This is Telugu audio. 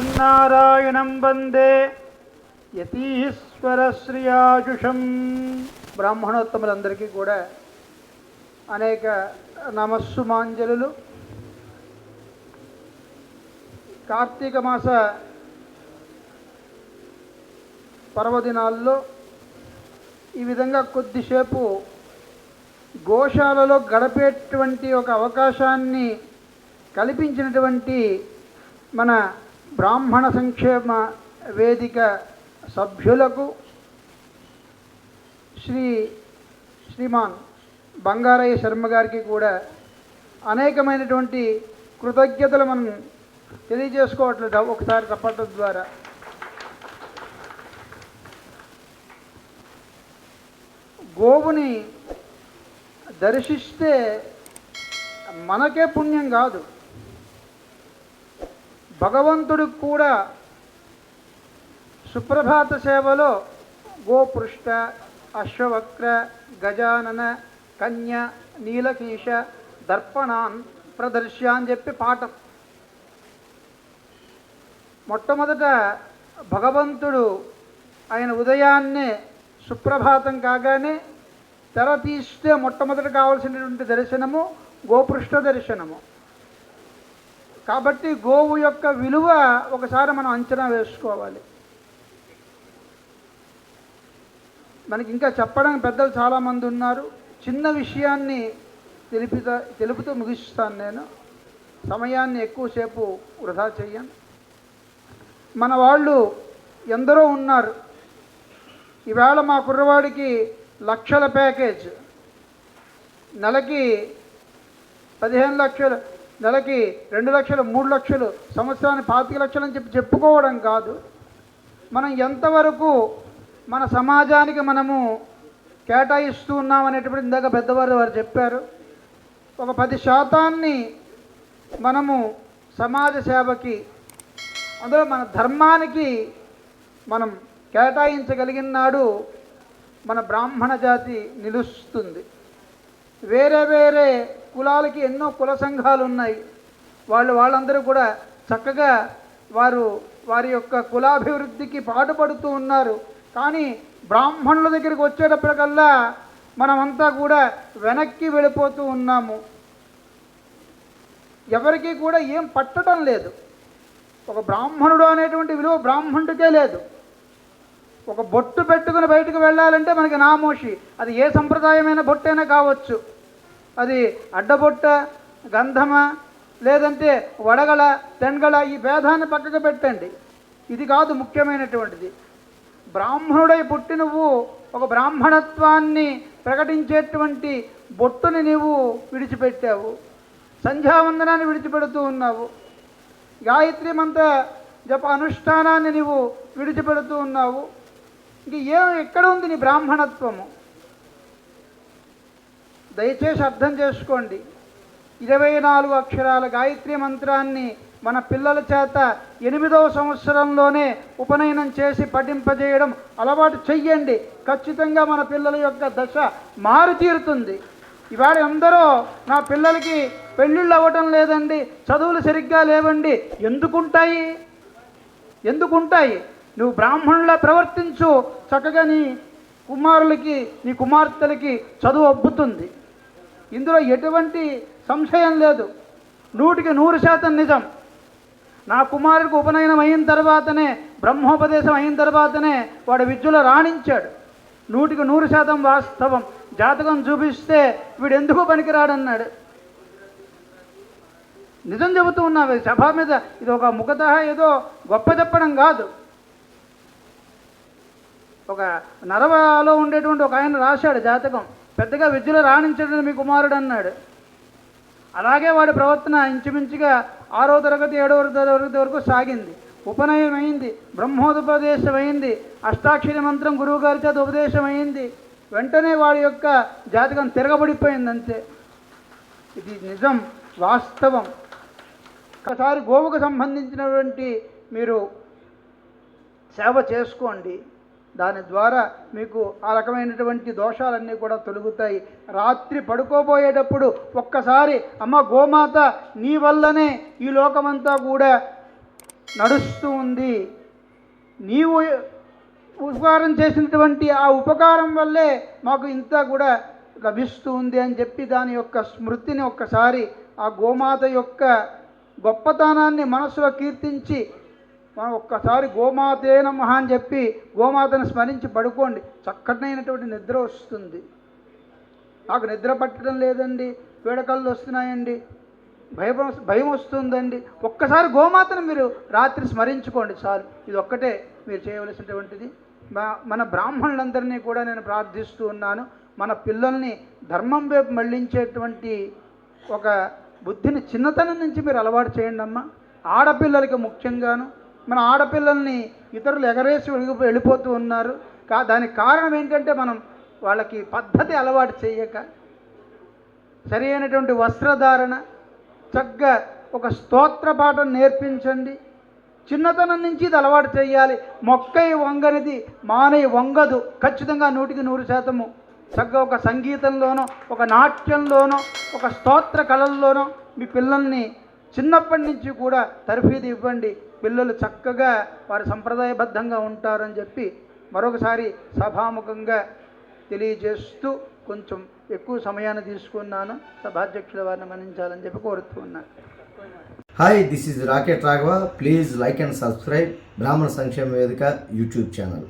శ్రీమన్నారాయణం వందే యతీశ్వర శ్రియాజుషం బ్రాహ్మణోత్తములందరికీ కూడా అనేక నమస్సుమాంజలులు. కార్తీక మాస పర్వదినాల్లో ఈ విధంగా కొద్దిసేపు గోశాలలో గడిపేటువంటి ఒక అవకాశాన్ని కల్పించినటువంటి మన బ్రాహ్మణ సంక్షేమ వేదిక సభ్యులకు శ్రీ శ్రీమాన్ బంగారయ్య శర్మ గారికి కూడా అనేకమైనటువంటి కృతజ్ఞతలు మనం తెలియజేసుకోవట్లేదు ఒకసారి తప్పటం ద్వారా. గోవుని దర్శిస్తే మనకే పుణ్యం కాదు. భగవంతుడికి కూడా సుప్రభాత సేవలో గోపృష్ట అశ్వవక్ర గజానన కన్య నీలకీష దర్పణాన్ ప్రదర్శ్య అని చెప్పి పాఠం. మొట్టమొదట భగవంతుడు ఆయన ఉదయాన్నే సుప్రభాతం కాగానే తెర తీస్తే మొట్టమొదట కావాల్సినటువంటి దర్శనము గోపృష్ఠ దర్శనము. కాబట్టి గోవు యొక్క విలువ ఒకసారి మనం అంచనా వేసుకోవాలి. మనకి ఇంకా చెప్పడానికి పెద్దలు చాలామంది ఉన్నారు. చిన్న విషయాన్ని తెలిపిత తెలుపుతూ ముగిస్తాను నేను. సమయాన్ని ఎక్కువసేపు వృధా చెయ్యను మన వాళ్ళు ఎందరో ఉన్నారు. ఈవేళ మా కుర్రవాడికి లక్షల ప్యాకేజ్. నెలకి పదిహేను లక్షలు. నెలకి రెండు లక్షలు మూడు లక్షలు సంవత్సరానికి పాతిక లక్షలు అని చెప్పి చెప్పుకోవడం కాదు. మనం ఎంతవరకు మన సమాజానికి మనము కేటాయిస్తూ ఉన్నాం అనేటప్పుడు ఇందాక పెద్దవారు వారు చెప్పారు. ఒక పది శాతాన్ని మనము సమాజ సేవకి అందులో మన ధర్మానికి మనం కేటాయించగలిగిన నాడు మన బ్రాహ్మణ జాతి నిలుస్తుంది. వేరే వేరే కులాలకి ఎన్నో కుల సంఘాలు ఉన్నాయి. వాళ్ళు వాళ్ళందరూ కూడా చక్కగా వారు వారి యొక్క కులాభివృద్ధికి పాటుపడుతూ ఉన్నారు. కానీ బ్రాహ్మణుల దగ్గరికి వచ్చేటప్పటికల్లా మనమంతా కూడా వెనక్కి వెళ్ళిపోతూ ఉన్నాము. ఎవరికీ కూడా ఏం పట్టడం లేదు. ఒక బ్రాహ్మణుడు అనేటువంటి విలువ బ్రాహ్మణుడికే లేదు. ఒక బొట్టు పెట్టుకుని బయటకు వెళ్ళాలంటే మనకి నామోషి. అది ఏ సంప్రదాయమైన బొట్టైనా కావచ్చు. అది అడ్డబొట్ట గంధమ లేదంటే వడగల తెండగల ఈ భేదాన్ని పక్కకు పెట్టండి. ఇది కాదు ముఖ్యమైనటువంటిది. బ్రాహ్మణుడై పుట్టి నువ్వు ఒక బ్రాహ్మణత్వాన్ని ప్రకటించేటువంటి బొట్టుని నీవు విడిచిపెట్టావు. సంధ్యావందనాన్ని విడిచిపెడుతూ ఉన్నావు. గాయత్రి మంత్ర జప అనుష్ఠానాన్ని నీవు విడిచిపెడుతూ ఉన్నావు. ఇంక ఏ ఎక్కడ ఉంది నీ బ్రాహ్మణత్వము? దయచేసి అర్థం చేసుకోండి. ఇరవై నాలుగు అక్షరాల గాయత్రి మంత్రాన్ని మన పిల్లల చేత ఎనిమిదవ సంవత్సరంలోనే ఉపనయనం చేసి పఠింపజేయడం అలవాటు చెయ్యండి. ఖచ్చితంగా మన పిల్లల యొక్క దశ మారు తీరుతుంది ఇవాళ ఎందరో నా పిల్లలకి పెళ్ళిళ్ళు అవ్వటం లేదండి చదువులు సరిగ్గా లేవండి. ఎందుకుంటాయి? ఎందుకుంటాయి? నువ్వు బ్రాహ్మణులా ప్రవర్తించు చక్కగా నీ కుమారులకి నీ కుమార్తెలకి చదువు అబ్బుతుంది. ఇందులో ఎటువంటి సంశయం లేదు. నూటికి నూరు శాతం నిజం. నా కుమారుడికి ఉపనయనం అయిన తర్వాతనే బ్రహ్మోపదేశం అయిన తర్వాతనే వాడు విద్యలో రాణించాడు. నూటికి నూరు శాతం వాస్తవం. జాతకం చూపిస్తే వీడు ఎందుకు పనికిరాడన్నాడు? నిజం చెబుతూ ఉన్నావు సభ మీద ఇది ఒక ముఖత ఏదో గొప్ప చెప్పడం కాదు. ఒక నరవలో ఉండేటువంటి ఒక ఆయన రాశాడు జాతకం. పెద్దగా విద్యలో రాణించడం మీ కుమారుడు అన్నాడు. అలాగే వాడి ప్రవర్తన ఇంచుమించుగా ఆరో తరగతి ఏడవ తరగతి వరకు సాగింది. ఉపనయనం అయింది బ్రహ్మోపదేశం అయింది అష్టాక్షరి మంత్రం గురువు గారి చేత ఉపదేశం అయింది వెంటనే వాడి యొక్క జాతకం తిరగబడిపోయింది అంతే ఇది నిజం వాస్తవం. ఒకసారి గోవుకు సంబంధించినటువంటి మీరు సేవ చేసుకోండి. దాని ద్వారా మీకు ఆ రకమైనటువంటి దోషాలన్నీ కూడా తొలుగుతాయి. రాత్రి పడుకోబోయేటప్పుడు ఒక్కసారి అమ్మ గోమాత నీ వల్లనే ఈ లోకమంతా కూడా నడుస్తూ ఉంది. నీవు ఉపకారం చేసినటువంటి ఆ ఉపకారం వల్లే మాకు ఇంత కూడా లభిస్తూ ఉంది అని చెప్పి దాని యొక్క స్మృతిని ఒక్కసారి ఆ గోమాత యొక్క గొప్పతనాన్ని మనసులో కీర్తించి మనం ఒక్కసారి గోమాతే నమః అని చెప్పి గోమాతను స్మరించి పడుకోండి. చక్కటైనటువంటి నిద్ర వస్తుంది. నాకు నిద్ర పట్టడం లేదండి. పీడకళ్ళు వస్తున్నాయండి. భయం భయం వస్తుందండి. ఒక్కసారి గోమాతను మీరు రాత్రి స్మరించుకోండి చాలు. ఇది ఒక్కటే మీరు చేయవలసినటువంటిది. మన బ్రాహ్మణులందరినీ కూడా నేను ప్రార్థిస్తూ ఉన్నాను. మన పిల్లల్ని ధర్మం వైపు మళ్ళించేటువంటి ఒక బుద్ధిని చిన్నతనం నుంచి మీరు అలవాటు చేయండి అమ్మా ఆడపిల్లలకి ముఖ్యంగాను మన ఆడపిల్లల్ని ఇతరులు ఎగరేసి వెళ్ళి వెళ్ళిపోతూ ఉన్నారు. కా దానికి కారణం ఏంటంటే మనం వాళ్ళకి పద్ధతి అలవాటు చేయక సరైనటువంటి వస్త్రధారణ చక్కగా ఒక స్తోత్ర పాఠం నేర్పించండి. చిన్నతనం నుంచి ఇది అలవాటు చేయాలి. మొక్కై వంగనిది మానై వంగదు. ఖచ్చితంగా నూటికి నూరు శాతము. చక్కగా ఒక సంగీతంలోనో ఒక నాట్యంలోనో ఒక స్తోత్ర కళల్లోనో మీ పిల్లల్ని చిన్నప్పటి నుంచి కూడా తర్ఫీదు ఇవ్వండి. పిల్లలు చక్కగా వారి సంప్రదాయబద్ధంగా ఉంటారని చెప్పి మరొకసారి సభాముఖంగా తెలియజేస్తూ కొంచెం ఎక్కువ సమయాన్ని తీసుకున్నాను. సభాధ్యక్షుల వారిని మన్నించాలని చెప్పి కోరుతూ ఉన్నాను. Hi this is rocket Raghava please like and subscribe బ్రాహ్మణ సంక్షేమ వేదిక యూట్యూబ్ ఛానల్